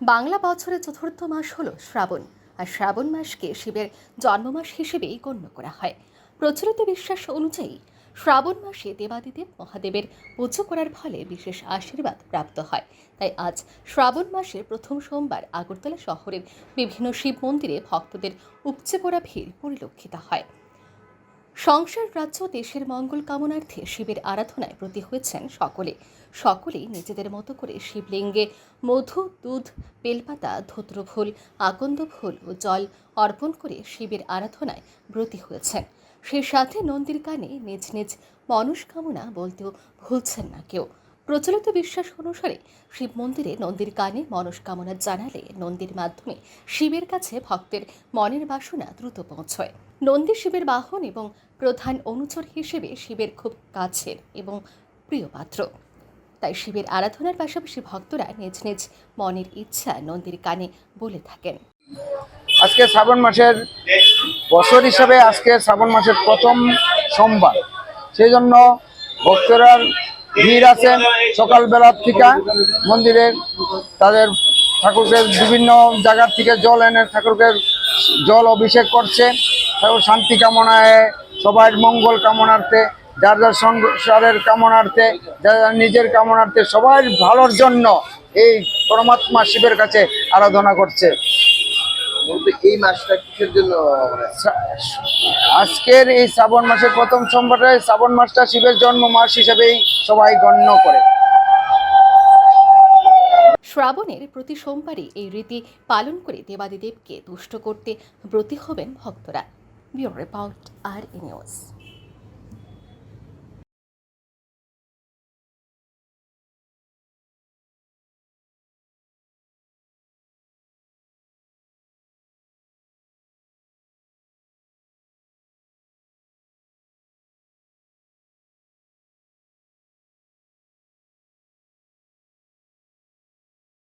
বাংলা বছরের চতুর্থ মাস হল শ্রাবণ, আর শ্রাবণ মাসকে শিবের জন্মমাস হিসেবেই গণ্য করা হয়। প্রচলিত বিশ্বাস অনুযায়ী, শ্রাবণ মাসে দেবাদিদেব মহাদেবের পুজো করার ফলে বিশেষ আশীর্বাদ প্রাপ্ত হয়। তাই আজ শ্রাবণ মাসের প্রথম সোমবার আগরতলা শহরের বিভিন্ন শিব মন্দিরে ভক্তদের উপচে পড়া ভিড় পরিলক্ষিত হয়। সংসার রাজ্য দেশের মঙ্গল কামনার্থে শিবের আরাধনায় ব্রতী হয়েছেন সকলে। সকলেই নিজেদের মতো করে শিবলিঙ্গে মধু, দুধ, বেলপাতা, ধুত্রফুল আকন্দ ফুল ও জল অর্পণ করে শিবের আরাধনায় ব্রতী হয়েছেন। সে সাথে নন্দীর কানে নিজ নিজ মনস্কামনা বলতেও ভুলছেন না কেউ। প্রচলিত বিশ্বাস অনুসারে শিব মন্দিরে নন্দীর কানে মনস্কামনা জানালে নন্দীর মাধ্যমে শিবের কাছে ভক্তের মনের বাসনা দ্রুত পৌঁছয়। নন্দী শিবের বাহন এবং প্রধান অনুচর হিসেবে শিবের খুব কাছের এবং প্রিয় পাত্র। তাই শিবের আরাধনার পাশাপাশি ভক্তরা নিজ নিজ মনের ইচ্ছা নন্দীর কানে বলে থাকেন। আজকে শ্রাবণ মাসের বছর হিসাবে আজকে শ্রাবণ মাসের প্রথম সোমবার। সেই জন্য ভক্তরা ভিড় আছেন সকালবেলার থেকে মন্দিরের তাদের ঠাকুরকে বিভিন্ন জায়গার থেকে জল এনে ঠাকুরকে জল অভিষেক করছে। ঠাকুর শান্তি কামনায় সবার মঙ্গল কামনার্থে, যার যার সংসারের কামনার্থে, যার যার নিজের কামনার্থে সবার ভালোর জন্য এই পরমাত্মা শিবের কাছে আরাধনা করছে। এই মাসটা কিসের জন্য? আজকের এই শ্রাবণ মাসের প্রথম সোমবারে শ্রাবণ মাসটা শিবের জন্ম মাস হিসেবেই সবাই গণ্য করে। শ্রাবণের প্রতি সোমবারই এই রীতি পালন করে দেবাদিদেবকে তুষ্ট করতে ব্রতী হবেন ভক্তরা। বিউরো রিপোর্ট আর নিউজ।